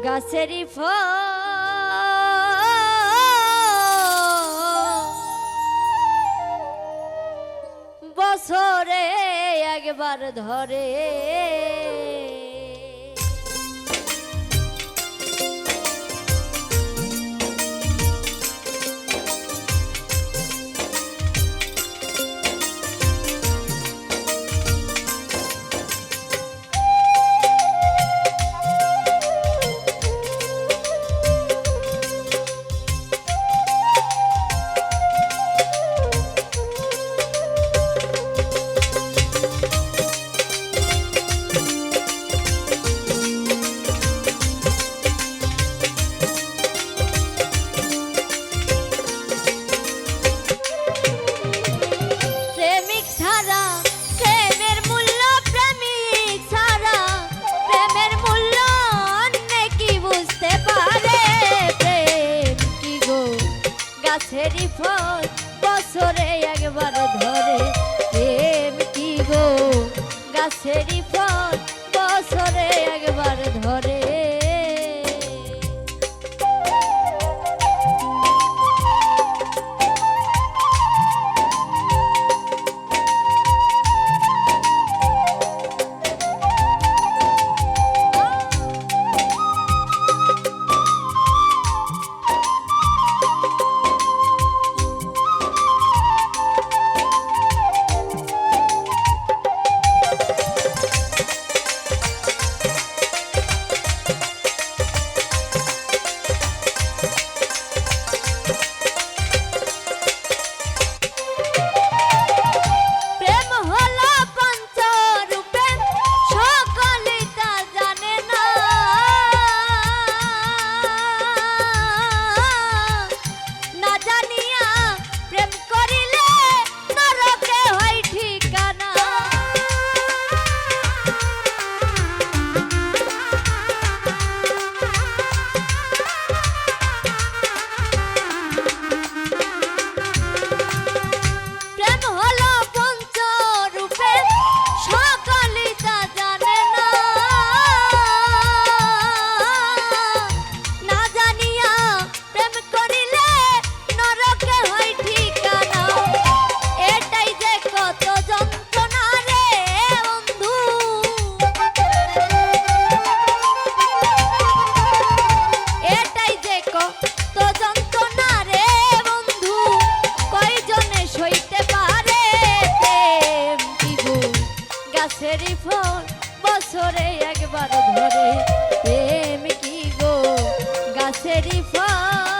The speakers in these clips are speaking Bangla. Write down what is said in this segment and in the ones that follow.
গাছেরই ফল বছরে একবার ধরে ফল বছরে একবার ধরে Oh.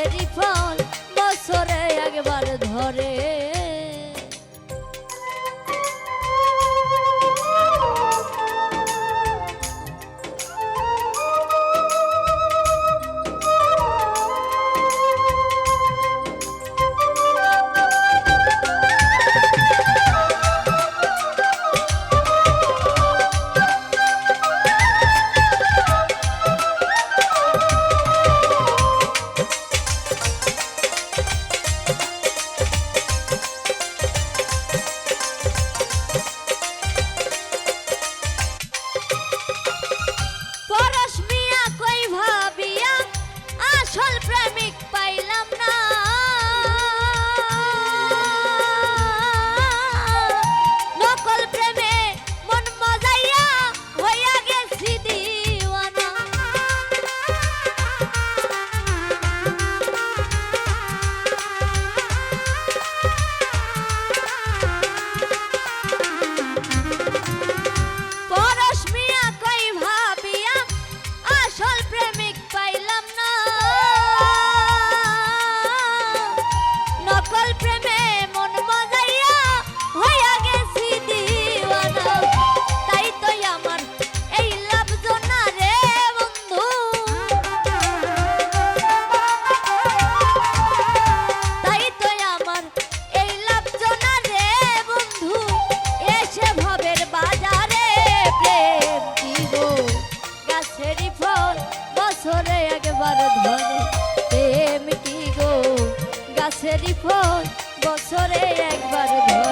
গাছেরই গাছেরই ফল বছরে একবার ধরে।